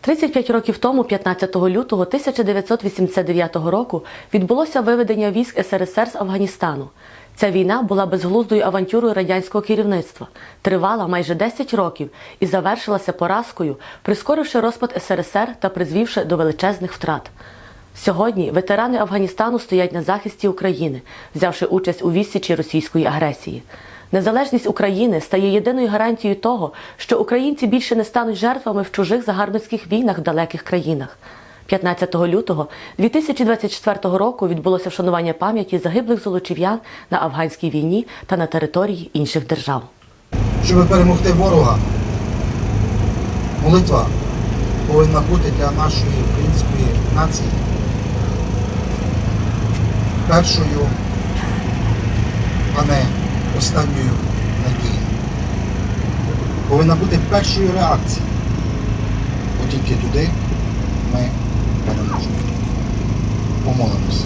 35 років тому, 15 лютого 1989 року, відбулося виведення військ СРСР з Афганістану. Ця війна була безглуздою авантюрою радянського керівництва, тривала майже 10 років і завершилася поразкою, прискоривши розпад СРСР та призвівши до величезних втрат. Сьогодні ветерани Афганістану стоять на захисті України, взявши участь у відсічі російської агресії. Незалежність України стає єдиною гарантією того, що українці більше не стануть жертвами в чужих загарбницьких війнах в далеких країнах. 15 лютого 2024 року відбулося вшанування пам'яті загиблих золочів'ян на афганській війні та на території інших держав. Щоб перемогти ворога, молитва повинна бути для нашої української нації першою, а не останньою надією. Повинна бути першою реакцією. Бо тільки туди ми переможемо. Помолимося.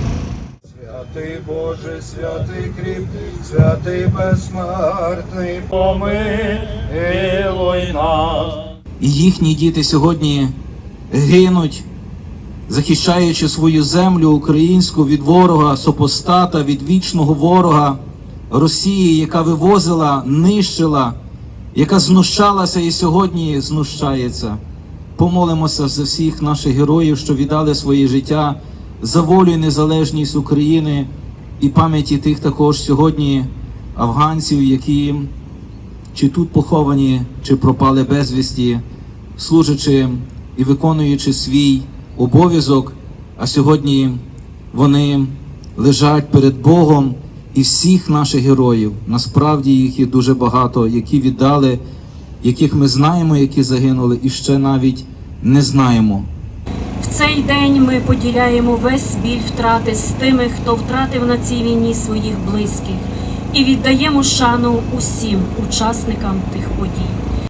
Святий Боже, святий кріп, святий безсмертний, помилуй нас. і їхні діти сьогодні гинуть, захищаючи свою землю українську від ворога, супостата, від вічного ворога Росії, яка вивозила, нищила, яка знущалася і сьогодні знущається. Помолимося за всіх наших героїв, що віддали своє життя за волю і незалежність України і пам'яті тих також сьогодні афганців, які чи тут поховані, чи пропали безвісті, служачи і виконуючи свій обов'язок, а сьогодні вони лежать перед Богом і всіх наших героїв. Насправді їх є дуже багато, які віддали, яких ми знаємо, які загинули, і ще навіть не знаємо. В цей день ми поділяємо весь біль втрати з тими, хто втратив на цій війні своїх близьких, і віддаємо шану усім учасникам тих подій.